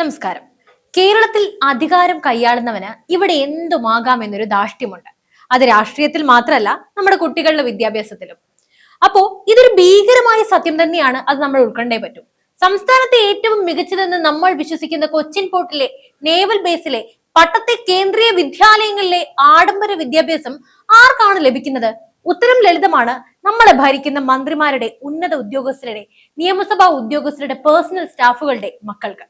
നമസ്കാരം. കേരളത്തിൽ അധികാരം കൈയാളുന്നവന് ഇവിടെ എന്തുമാകാം എന്നൊരു ധാഷ്ട്യമുണ്ട് അത് രാഷ്ട്രീയത്തിൽ മാത്രമല്ല നമ്മുടെ കുട്ടികളുടെ വിദ്യാഭ്യാസത്തിലും. അപ്പോ ഇതൊരു ഭീകരമായ സത്യം തന്നെയാണ് അത് നമ്മൾ ഉൾക്കൊണ്ടേ പറ്റും. സംസ്ഥാനത്തെ ഏറ്റവും മികച്ചതെന്ന് നമ്മൾ വിശ്വസിക്കുന്ന കൊച്ചിൻ പോർട്ടിലെ നേവൽ ബേസിലെ പട്ടത്തെ കേന്ദ്രീയ വിദ്യാലയങ്ങളിലെ ആഡംബര വിദ്യാഭ്യാസം ആർക്കാണ് ലഭിക്കുന്നത്? ഉത്തരം ലളിതമാണ്. നമ്മളെ ഭരിക്കുന്ന മന്ത്രിമാരുടെ ഉന്നത ഉദ്യോഗസ്ഥരുടെ നിയമസഭാ ഉദ്യോഗസ്ഥരുടെ പേഴ്സണൽ സ്റ്റാഫുകളുടെ മക്കൾക്ക്.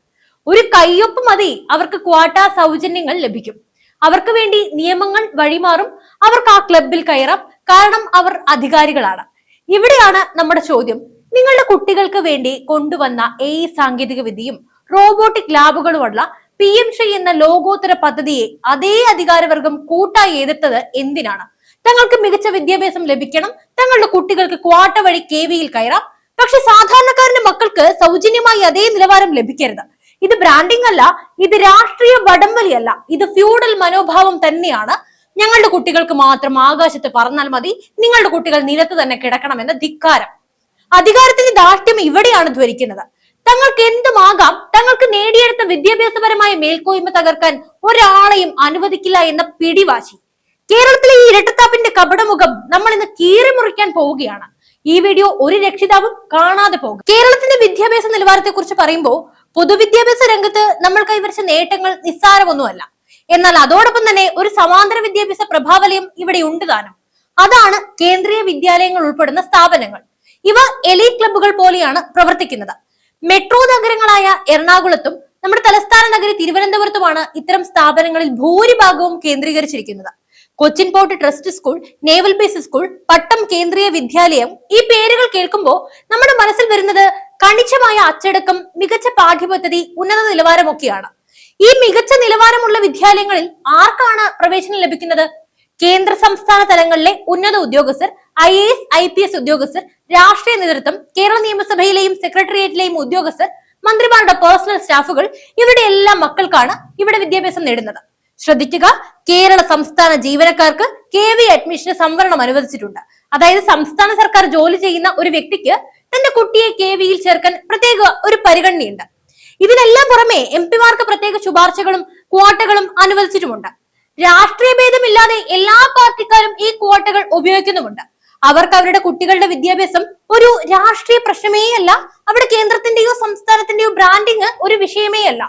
ഒരു കയ്യൊപ്പ് മതി. അവർക്ക് ക്വാട്ട സൗജന്യങ്ങൾ ലഭിക്കും. അവർക്ക് വേണ്ടി നിയമങ്ങൾ വഴിമാറും. അവർക്ക് ആ ക്ലബിൽ കയറാം. കാരണം അവർ അധികാരികളാണ്. ഇവിടെയാണ് നമ്മുടെ ചോദ്യം. നിങ്ങളുടെ കുട്ടികൾക്ക് വേണ്ടി കൊണ്ടുവന്ന എ സാങ്കേതിക വിദ്യയും റോബോട്ടിക് ലാബുകളുമുള്ള പി എം ശ്രീ എന്ന ലോകോത്തര പദ്ധതിയെ അതേ അധികാരവർഗം കൂട്ടായി എതിർത്തത് എന്തിനാണ്? തങ്ങൾക്ക് മികച്ച വിദ്യാഭ്യാസം ലഭിക്കണം. തങ്ങളുടെ കുട്ടികൾക്ക് ക്വാട്ട വഴി കെ വിയിൽ കയറാം. പക്ഷെ സാധാരണക്കാരന്റെ മക്കൾക്ക് സൗജന്യമായി അതേ നിലവാരം ലഭിക്കരുത്. ഇത് ബ്രാൻഡിംഗ് അല്ല ഇത് രാഷ്ട്രീയ വടംവലിയല്ല. ഇത് ഫ്യൂഡൽ മനോഭാവം തന്നെയാണ്. ഞങ്ങളുടെ കുട്ടികൾക്ക് മാത്രം ആകാശത്ത് പറന്നാൽ മതി നിങ്ങളുടെ കുട്ടികൾ നിലത്ത് തന്നെ കിടക്കണമെന്ന ധിക്കാരം. അധികാരത്തിന്റെ ദാഷ്ട്യം ഇവിടെയാണ് ധരിക്കുന്നത് തങ്ങൾക്ക് എന്തുമാകാം? തങ്ങൾക്ക് നേടിയെടുത്ത വിദ്യാഭ്യാസപരമായ മേൽക്കോയ്മ തകർക്കാൻ ഒരാളെയും അനുവദിക്കില്ല എന്ന പിടിവാശി. കേരളത്തിലെ ഈ ഇരട്ടത്താപ്പിന്റെ കപടമുഖം നമ്മൾ ഇന്ന് കീറി മുറിക്കാൻ പോവുകയാണ്. ഈ വീഡിയോ ഒരു രക്ഷിതാവും കാണാതെ പോകും. കേരളത്തിന്റെ വിദ്യാഭ്യാസ നിലവാരത്തെ കുറിച്ച് പറയുമ്പോൾ പൊതുവിദ്യാഭ്യാസ രംഗത്ത് നമ്മൾ കൈവരിച്ച നേട്ടങ്ങൾ നിസ്സാരമൊന്നുമല്ല. എന്നാൽ അതോടൊപ്പം തന്നെ ഒരു സമാന്തര വിദ്യാഭ്യാസ പ്രഭാവലയം ഇവിടെ ഉണ്ട് താനും. അതാണ് കേന്ദ്രീയ വിദ്യാലയങ്ങൾ ഉൾപ്പെടുന്ന സ്ഥാപനങ്ങൾ. ഇവ എലീറ്റ് ക്ലബ്ബുകൾ പോലെയാണ് പ്രവർത്തിക്കുന്നത്. മെട്രോ നഗരങ്ങളായ എറണാകുളത്തും നമ്മുടെ തലസ്ഥാന നഗരി തിരുവനന്തപുരത്തുമാണ് ഇത്തരം സ്ഥാപനങ്ങളിൽ ഭൂരിഭാഗവും കേന്ദ്രീകരിച്ചിരിക്കുന്നത്. Cochin port trust school naval base school Pattom Kendriya Vidyalaya ഈ പേരുകൾ കേൾക്കുമ്പോൾ നമ്മുടെ മനസ്സിൽ വരുന്നത് കണിശമായ അച്ചടക്കം മികച്ച പാഠ്യപദ്ധതി ഉന്നത നിലവാരമൊക്കെയാണ്. ഈ മികച്ച നിലവാരമുള്ള വിദ്യാലയങ്ങളിൽ ആർക്കാണ് പ്രവേശനം ലഭിക്കുന്നത്? കേന്ദ്ര സംസ്ഥാന തലങ്ങളിലെ ഉന്നത ഉദ്യോഗസ്ഥർ I A S I P S ഉദ്യോഗസ്ഥർ രാഷ്ട്രീയ നേതൃത്വം കേരള നിയമസഭയിലെയും സെക്രട്ടേറിയറ്റിലെയും ഉദ്യോഗസ്ഥർ മന്ത്രിമാരുടെ പേഴ്സണൽ സ്റ്റാഫുകൾ ഇവരുടെ എല്ലാ മക്കൾക്കാണ് ഇവിടെ വിദ്യാഭ്യാസം നേടുന്നത്. ശ്രദ്ധിക്കുക കേരള സംസ്ഥാന ജീവനക്കാർക്ക് കെ വി അഡ്മിഷന് സംവരണം അനുവദിച്ചിട്ടുണ്ട്. അതായത് സംസ്ഥാന സർക്കാർ ജോലി ചെയ്യുന്ന ഒരു വ്യക്തിക്ക് തന്റെ കുട്ടിയെ കെ വിയിൽ ചേർക്കാൻ പ്രത്യേക ഒരു പരിഗണനയുണ്ട്. ഇതിനെല്ലാം പുറമെ എം പിമാർക്ക് പ്രത്യേക ശുപാർശകളും ക്വാട്ടകളും അനുവദിച്ചിട്ടുമുണ്ട്. രാഷ്ട്രീയ ഭേദമില്ലാതെ എല്ലാ പാർട്ടിക്കാരും ഈ ക്വാട്ടകൾ ഉപയോഗിക്കുന്നുമുണ്ട്. അവർക്ക് അവരുടെ കുട്ടികളുടെ വിദ്യാഭ്യാസം ഒരു രാഷ്ട്രീയ പ്രശ്നമേ അല്ല അവിടെ കേന്ദ്രത്തിന്റെയോ സംസ്ഥാനത്തിന്റെയോ ബ്രാൻഡിങ് ഒരു വിഷയമേ അല്ല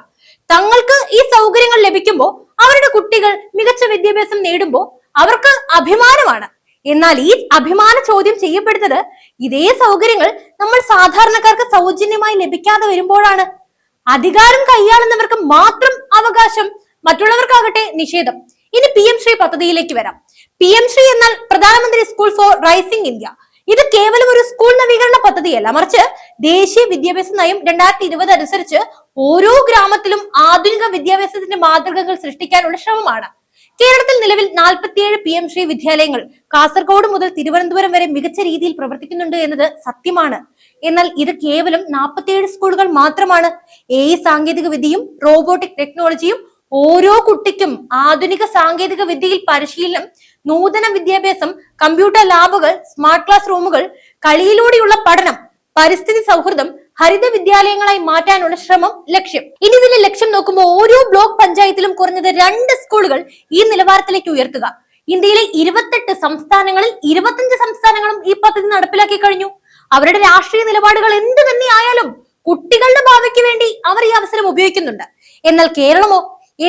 തങ്ങൾക്ക് ഈ സൗകര്യങ്ങൾ ലഭിക്കുമ്പോൾ അവരുടെ കുട്ടികൾ മികച്ച വിദ്യാഭ്യാസം നേടുമ്പോൾ അവർക്ക് അഭിമാനമാണ്. എന്നാൽ ഈ അഭിമാന ചോദ്യം ചെയ്യപ്പെടുന്നത് ഇതേ സൗകര്യങ്ങൾ നമ്മൾ സാധാരണക്കാർക്ക് സൗജന്യമായി ലഭിക്കാതെ വരുമ്പോഴാണ്. അധികാരം കൈയാളുന്നവർക്ക് മാത്രം അവകാശം മറ്റുള്ളവർക്കാകട്ടെ നിഷേധം. ഇനി പി എം ശ്രീ പദ്ധതിയിലേക്ക് വരാം. പി എം ശ്രീ എന്നാൽ പ്രധാനമന്ത്രി സ്കൂൾ ഫോർ റൈസിംഗ് ഇന്ത്യ. ഇത് കേവലം ഒരു സ്കൂൾ നവീകരണ പദ്ധതിയല്ല. മറിച്ച് ദേശീയ വിദ്യാഭ്യാസ നയം രണ്ടായിരത്തി ഇരുപത് അനുസരിച്ച് ഓരോ ഗ്രാമത്തിലും ആധുനിക വിദ്യാഭ്യാസത്തിന്റെ മാതൃകകൾ സൃഷ്ടിക്കാനുള്ള ശ്രമമാണ്. കേരളത്തിൽ നിലവിൽ നാൽപ്പത്തിയേഴ് പി എം ശ്രീ വിദ്യാലയങ്ങൾ കാസർഗോഡ് മുതൽ തിരുവനന്തപുരം വരെ മികച്ച രീതിയിൽ പ്രവർത്തിക്കുന്നുണ്ട് എന്നത് സത്യമാണ്. എന്നാൽ ഇത് കേവലം നാൽപ്പത്തിയേഴ് സ്കൂളുകൾ മാത്രമാണ്. എ സാങ്കേതിക വിദ്യയും റോബോട്ടിക് ടെക്നോളജിയും ഓരോ കുട്ടിക്കും ആധുനിക സാങ്കേതിക വിദ്യയിൽ പരിശീലനം നൂതന വിദ്യാഭ്യാസം കമ്പ്യൂട്ടർ ലാബുകൾ സ്മാർട്ട് ക്ലാസ് റൂമുകൾ കളിയിലൂടെയുള്ള പഠനം പരിസ്ഥിതി സൗഹൃദം ഹരിത വിദ്യാലയങ്ങളായി മാറ്റാനുള്ള ശ്രമം ലക്ഷ്യം. ഇനി ഇതിലെ ലക്ഷ്യം നോക്കുമ്പോൾ ഓരോ ബ്ലോക്ക് പഞ്ചായത്തിലും കുറഞ്ഞത് രണ്ട് സ്കൂളുകൾ ഈ നിലവാരത്തിലേക്ക് ഉയർത്തുക. ഇന്ത്യയിലെ ഇരുപത്തെട്ട് സംസ്ഥാനങ്ങളിൽ ഇരുപത്തഞ്ച് സംസ്ഥാനങ്ങളും ഈ പദ്ധതി നടപ്പിലാക്കി കഴിഞ്ഞു. അവരുടെ രാഷ്ട്രീയ നിലപാടുകൾ എന്ത് തന്നെ ആയാലും കുട്ടികളുടെ ഭാവിക്ക് വേണ്ടി അവർ ഈ അവസരം ഉപയോഗിക്കുന്നുണ്ട്. എന്നാൽ കേരളമോ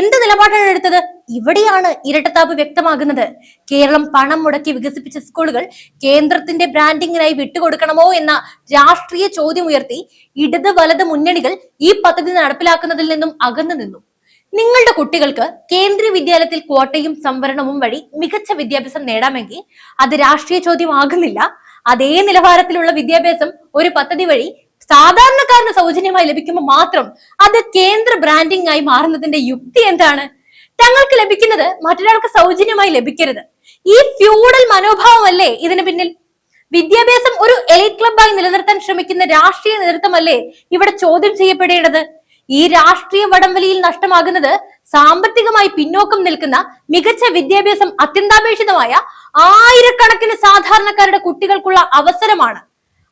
എന്ത് നിലപാടാണ് എടുത്തത്? ഇവിടെയാണ് ഇരട്ടത്താപ്പ് വ്യക്തമാകുന്നത്. കേരളം പണം മുടക്കി വികസിപ്പിച്ച സ്കൂളുകൾ കേന്ദ്രത്തിന്റെ ബ്രാൻഡിങ്ങിനായി വിട്ടുകൊടുക്കണമോ എന്ന രാഷ്ട്രീയ ചോദ്യം ഉയർത്തി ഇടത് വലത് മുന്നണികൾ ഈ പദ്ധതി നടപ്പിലാക്കുന്നതിൽ നിന്നും അകന്നു നിന്നു. നിങ്ങളുടെ കുട്ടികൾക്ക് കേന്ദ്ര വിദ്യാലയത്തിൽ ക്വാട്ടയും സംവരണവും വഴി മികച്ച വിദ്യാഭ്യാസം നേടാമെങ്കിൽ അത് രാഷ്ട്രീയ ചോദ്യമാകുന്നില്ല. അതേ നിലവാരത്തിലുള്ള വിദ്യാഭ്യാസം ഒരു പദ്ധതി വഴി സാധാരണക്കാരന് സൗജന്യമായി ലഭിക്കുമ്പോൾ മാത്രം അത് കേന്ദ്ര ബ്രാൻഡിംഗ് ആയി മാറുന്നതിന്റെ യുക്തി എന്താണ്? തങ്ങൾക്ക് ലഭിക്കുന്നത് മറ്റൊരാൾക്ക് സൗജന്യമായി ലഭിക്കരുത്. ഈ ഫ്യൂഡൽ മനോഭാവമല്ലേ ഇതിന് പിന്നിൽ? വിദ്യാഭ്യാസം ഒരു എലൈറ്റ് ക്ലബായി നിലനിർത്താൻ ശ്രമിക്കുന്ന രാഷ്ട്രീയ നേതൃത്വമല്ലേ ഇവിടെ ചോദ്യം ചെയ്യപ്പെടേണ്ടത്? ഈ രാഷ്ട്രീയ വടംവലിയിൽ നഷ്ടമാകുന്നത് സാമ്പത്തികമായി പിന്നോക്കം നിൽക്കുന്ന മികച്ച വിദ്യാഭ്യാസം അത്യന്താപേക്ഷിതമായ ആയിരക്കണക്കിന് സാധാരണക്കാരുടെ കുട്ടികൾക്കുള്ള അവസരമാണ്.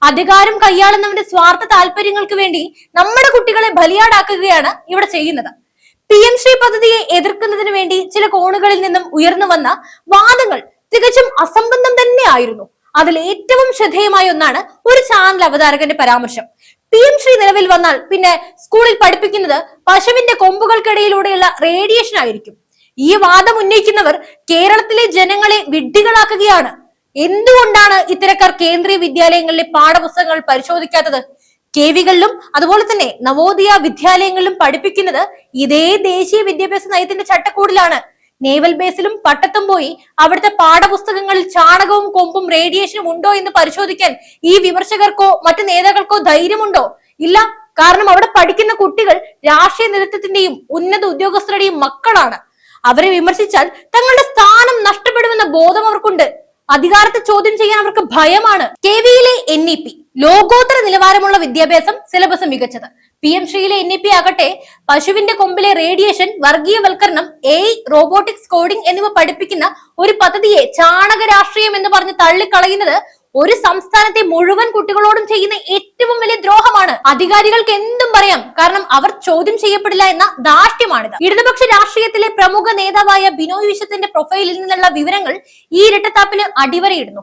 അധികാരം കൈയാളുന്നവന്റെ സ്വാർത്ഥ താല്പര്യങ്ങൾക്ക് വേണ്ടി നമ്മുടെ കുട്ടികളെ ബലിയാടാക്കുകയാണ് ഇവിടെ ചെയ്യുന്നത്. പി എം ശ്രീ പദ്ധതിയെ എതിർക്കുന്നതിന് വേണ്ടി ചില കോണുകളിൽ നിന്നും ഉയർന്നു വന്ന വാദങ്ങൾ തികച്ചും അസംബന്ധം തന്നെയായിരുന്നു അതിൽ ഏറ്റവും ശ്രദ്ധേയമായ ഒന്നാണ് ഒരു ചാനൽ അവതാരകന്റെ പരാമർശം. പി എം ശ്രീ നിലവിൽ വന്നാൽ പിന്നെ സ്കൂളിൽ പഠിപ്പിക്കുന്നത് പശുവിന്റെ കൊമ്പുകൾക്കിടയിലൂടെയുള്ള റേഡിയേഷൻ ആയിരിക്കും. ഈ വാദം ഉന്നയിക്കുന്നവർ കേരളത്തിലെ ജനങ്ങളെ വിഡ്ഢികളാക്കുകയാണ്. എന്തുകൊണ്ടാണ് ഇത്തരക്കാർ കേന്ദ്രീയ വിദ്യാലയങ്ങളിലെ പാഠപുസ്തകങ്ങൾ പരിശോധിക്കാത്തത്? കെവികളിലും അതുപോലെ തന്നെ നവോദയ വിദ്യാലയങ്ങളിലും പഠിപ്പിക്കുന്നത് ഇതേ ദേശീയ വിദ്യാഭ്യാസ നയത്തിന്റെ ചട്ടക്കൂടിലാണ്. നേവൽ ബേസിലും പട്ടത്തും പോയി അവിടുത്തെ പാഠപുസ്തകങ്ങളിൽ ചാണകവും കൊമ്പും റേഡിയേഷനും ഉണ്ടോ എന്ന് പരിശോധിക്കാൻ ഈ വിമർശകർക്കോ മറ്റു നേതാക്കൾക്കോ ധൈര്യമുണ്ടോ? ഇല്ല. കാരണം അവിടെ പഠിക്കുന്ന കുട്ടികൾ രാഷ്ട്രീയ നേതൃത്വത്തിന്റെയും ഉന്നത ഉദ്യോഗസ്ഥരുടെയും മക്കളാണ്. അവരെ വിമർശിച്ചാൽ തങ്ങളുടെ സ്ഥാനം നഷ്ടപ്പെടുമെന്ന ബോധം അവർക്കുണ്ട്. അധികാരത്തെ ചോദ്യം ചെയ്യാൻ അവർക്ക് ഭയമാണ്. കെ വിയിലെ എൻ ഇ പി ലോകോത്തര നിലവാരമുള്ള വിദ്യാഭ്യാസം സിലബസ് മികച്ചത്. പി എം ശ്രീയിലെ എൻ ഇ പി ആകട്ടെ പശുവിന്റെ കൊമ്പിലെ റേഡിയേഷൻ വർഗീയവൽക്കരണം എ റോബോട്ടിക്സ് കോഡിംഗ് എന്നിവ പഠിപ്പിക്കുന്ന ഒരു പദ്ധതിയെ ചാണക രാഷ്ട്രീയം എന്ന് പറഞ്ഞ് തള്ളിക്കളയുന്നത് ഒരു സംസ്ഥാനത്തെ മുഴുവൻ കുട്ടികളോടും ചെയ്യുന്ന ഏറ്റവും വലിയ ദ്രോഹമാണ്. അധികാരികൾക്ക് എന്തും പറയാം കാരണം അവർ ചോദ്യം ചെയ്യപ്പെടില്ല എന്ന ദാഷ്ട്യമാണിത് ഇടതുപക്ഷ രാഷ്ട്രീയത്തിലെ പ്രമുഖ നേതാവായ ബിനോയ് വിശ്വത്തിന്റെ പ്രൊഫൈലിൽ നിന്നുള്ള വിവരങ്ങൾ ഈ ഇരട്ടത്താപ്പിന് അടിവരയിടുന്നു.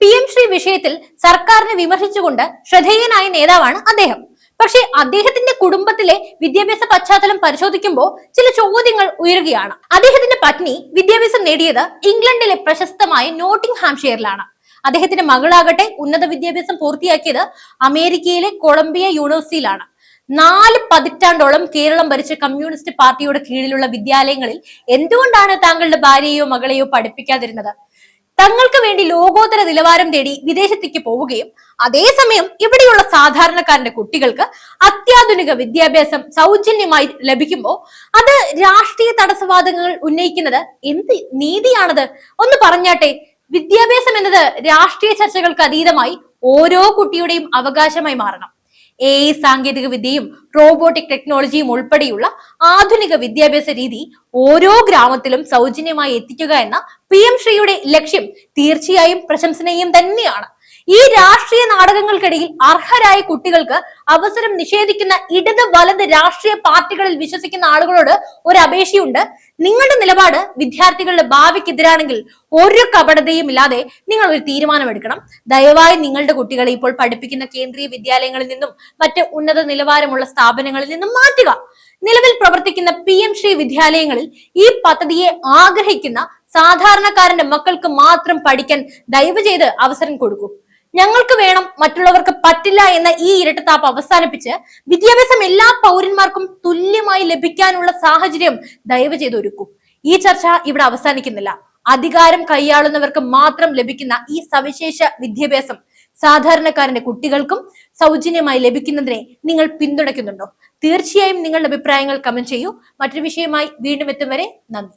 പി എം ശ്രീ വിഷയത്തിൽ സർക്കാരിനെ വിമർശിച്ചുകൊണ്ട് ശ്രദ്ധേയനായ നേതാവാണ് അദ്ദേഹം. പക്ഷേ അദ്ദേഹത്തിന്റെ കുടുംബത്തിലെ വിദ്യാഭ്യാസ പശ്ചാത്തലം പരിശോധിക്കുമ്പോൾ ചില ചോദ്യങ്ങൾ ഉയരുകയാണ്. അദ്ദേഹത്തിന്റെ പത്നി വിദ്യാഭ്യാസം നേടിയത് ഇംഗ്ലണ്ടിലെ പ്രശസ്തമായ നോട്ടിംഗ് ഹാംഷെയറിലാണ് അദ്ദേഹത്തിന്റെ മകളാകട്ടെ ഉന്നത വിദ്യാഭ്യാസം പൂർത്തിയാക്കിയത് അമേരിക്കയിലെ കൊളംബിയ യൂണിവേഴ്സിറ്റിയിലാണ്. നാല് പതിറ്റാണ്ടോളം കേരളം ഭരിച്ച കമ്മ്യൂണിസ്റ്റ് പാർട്ടിയുടെ കീഴിലുള്ള വിദ്യാലയങ്ങളിൽ എന്തുകൊണ്ടാണ് താങ്കളുടെ ഭാര്യയോ മകളെയോ പഠിപ്പിക്കാതിരുന്നത്? തങ്ങൾക്ക് വേണ്ടി ലോകോത്തര നിലവാരം തേടി വിദേശത്തേക്ക് പോവുകയും അതേസമയം ഇവിടെയുള്ള സാധാരണക്കാരന്റെ കുട്ടികൾക്ക് അത്യാധുനിക വിദ്യാഭ്യാസം സൗജന്യമായി ലഭിക്കുമ്പോൾ അത് രാഷ്ട്രീയ തടസ്സവാദങ്ങൾ ഉന്നയിക്കുന്നത് എന്ത് നീതിയാണത്? ഒന്ന് പറഞ്ഞാട്ടെ വിദ്യാഭ്യാസം എന്നത് രാഷ്ട്രീയ ചർച്ചകൾക്ക് അതീതമായി ഓരോ കുട്ടിയുടെയും അവകാശമായി മാറണം. എ ഐ സാങ്കേതിക വിദ്യയും റോബോട്ടിക് ടെക്നോളജിയും ഉൾപ്പെടെയുള്ള ആധുനിക വിദ്യാഭ്യാസ രീതി ഓരോ ഗ്രാമത്തിലും സൗജന്യമായി എത്തിക്കുക എന്ന പി എം ശ്രീയുടെ ലക്ഷ്യം തീർച്ചയായും പ്രശംസനീയം തന്നെയാണ്. ഈ രാഷ്ട്രീയ നാടകങ്ങൾക്കിടയിൽ അർഹരായ കുട്ടികൾക്ക് അവസരം നിഷേധിക്കുന്ന ഇടത് വലത് രാഷ്ട്രീയ പാർട്ടികളിൽ വിശ്വസിക്കുന്ന ആളുകളോട് ഒരു അപേക്ഷയുണ്ട്. നിങ്ങളുടെ നിലപാട് വിദ്യാർത്ഥികളുടെ ഭാവിക്കെതിരാണെങ്കിൽ ഒരു കപടതയും ഇല്ലാതെ നിങ്ങൾ ഒരു തീരുമാനമെടുക്കണം. ദയവായി നിങ്ങളുടെ കുട്ടികളെ ഇപ്പോൾ പഠിപ്പിക്കുന്ന കേന്ദ്രീയ വിദ്യാലയങ്ങളിൽ നിന്നും മറ്റ് ഉന്നത നിലവാരമുള്ള സ്ഥാപനങ്ങളിൽ നിന്നും മാറ്റുക. നിലവിൽ പ്രവർത്തിക്കുന്ന പി എം ശ്രീ വിദ്യാലയങ്ങളിൽ ഈ പദ്ധതിയെ ആഗ്രഹിക്കുന്ന സാധാരണക്കാരന്റെ മക്കൾക്ക് മാത്രം പഠിക്കാൻ ദയവ് ചെയ്ത് അവസരം കൊടുക്കൂ. ഞങ്ങൾക്ക് വേണം മറ്റുള്ളവർക്ക് പറ്റില്ല എന്ന ഈ ഇരട്ടത്താപ്പ് അവസാനിപ്പിച്ച് വിദ്യാഭ്യാസം എല്ലാ പൗരന്മാർക്കും തുല്യമായി ലഭിക്കാനുള്ള സാഹചര്യം ദയവ് ചെയ്ത് ഒരുക്കൂ. ഈ ചർച്ച ഇവിടെ അവസാനിക്കുന്നില്ല. അധികാരം കൈയാളുന്നവർക്ക് മാത്രം ലഭിക്കുന്ന ഈ സവിശേഷ വിദ്യാഭ്യാസം സാധാരണക്കാരന്റെ കുട്ടികൾക്കും സൗജന്യമായി ലഭിക്കുന്നതിനെ നിങ്ങൾ പിന്തുണയ്ക്കുന്നുണ്ടോ? തീർച്ചയായും നിങ്ങളുടെ അഭിപ്രായങ്ങൾ കമന്റ് ചെയ്യൂ. മറ്റൊരു വിഷയമായി വീണ്ടും എത്തും വരെ നന്ദി.